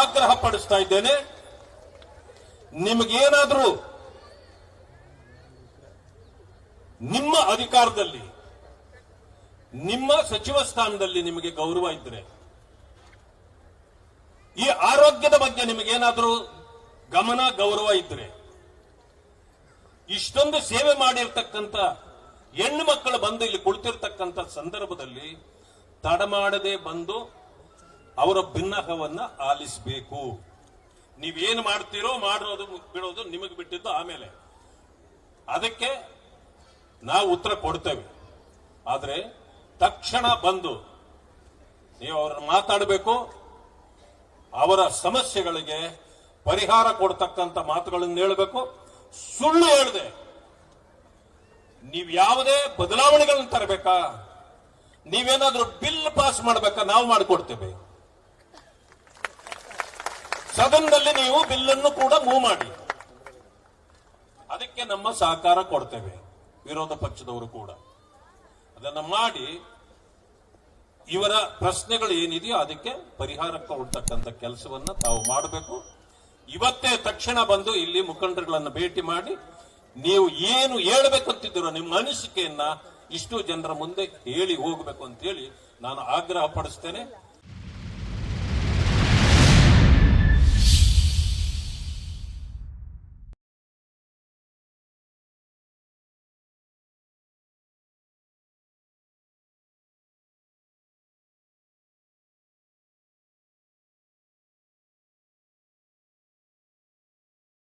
ಆಗ್ರಹ ಪಡಿಸ್ತಾ ಇದ್ದೇನೆ. ನಿಮಗೇನಾದರೂ ನಿಮ್ಮ ಅಧಿಕಾರದಲ್ಲಿ, ನಿಮ್ಮ ಸಚಿವ ಸ್ಥಾನದಲ್ಲಿ ನಿಮಗೆ ಗೌರವ ಇದ್ರೆ, ಈ ಆರೋಗ್ಯದ ಬಗ್ಗೆ ನಿಮಗೇನಾದರೂ ಗಮನ, ಗೌರವ ಇದ್ರೆ, ಇಷ್ಟೊಂದು ಸೇವೆ ಮಾಡಿರ್ತಕ್ಕಂಥ ಹೆಣ್ಣು ಮಕ್ಕಳು ಬಂದು ಇಲ್ಲಿ ಕುಳಿತಿರ್ತಕ್ಕಂಥ ಸಂದರ್ಭದಲ್ಲಿ ತಡಮಾಡದೆ ಬಂದು ಅವರ ಭಿನ್ನಹವನ್ನ ಆಲಿಸಬೇಕು. ನೀವೇನು ಮಾಡ್ತೀರೋ ಮಾಡಿರೋದು ಬಿಡೋದು ನಿಮಗೆ ಬಿಟ್ಟಿದ್ದು ಆಮೇಲೆ. ಅದಕ್ಕೆ ನಾವು ಉತ್ತರ ಕೊಡ್ತೇವೆ. ಆದರೆ ತಕ್ಷಣ ಬಂದು ನೀವು ಅವ್ರನ್ನ ಮಾತಾಡಬೇಕು. ಅವರ ಸಮಸ್ಯೆಗಳಿಗೆ ಪರಿಹಾರ ಕೊಡ್ತಕ್ಕಂಥ ಮಾತುಗಳನ್ನು ಹೇಳಬೇಕು. ಸುಳ್ಳು ಹೇಳಿದೆ. ನೀವು ಯಾವುದೇ ಬದಲಾವಣೆಗಳನ್ನು ತರಬೇಕಾ? ನೀವೇನಾದ್ರೂ ಬಿಲ್ ಪಾಸ್ ಮಾಡಬೇಕಾ? ನಾವು ಮಾಡಿಕೊಡ್ತೇವೆ. ಸದನದಲ್ಲಿ ನೀವು ಬಿಲ್ಲನ್ನು ಕೂಡ ಮೂವ್ ಮಾಡಿ. ಅದಕ್ಕೆ ನಮ್ಮ ಸಹಕಾರ ಕೊಡ್ತೇವೆ, ವಿರೋಧ ಪಕ್ಷದವರು ಕೂಡ. ಅದನ್ನು ಮಾಡಿ, ಇವರ ಪ್ರಶ್ನೆಗಳು ಏನಿದೆಯೋ ಅದಕ್ಕೆ ಪರಿಹಾರ ಕೊಡ್ತಕ್ಕಂಥ ಕೆಲಸವನ್ನ ತಾವು ಮಾಡಬೇಕು. ಇವತ್ತೇ ತಕ್ಷಣ ಬಂದು ಇಲ್ಲಿ ಮುಖಂಡರುಗಳನ್ನು ಭೇಟಿ ಮಾಡಿ, ನೀವು ಏನು ಹೇಳ್ಬೇಕಂತಿದ್ದೀರೋ ನಿಮ್ಮ ಅನಿಸಿಕೆಯನ್ನ ಇಷ್ಟು ಜನರ ಮುಂದೆ ಹೇಳಿ ಹೋಗಬೇಕು ಅಂತ ಹೇಳಿ ನಾನು ಆಗ್ರಹ ಪಡಿಸ್ತೇನೆ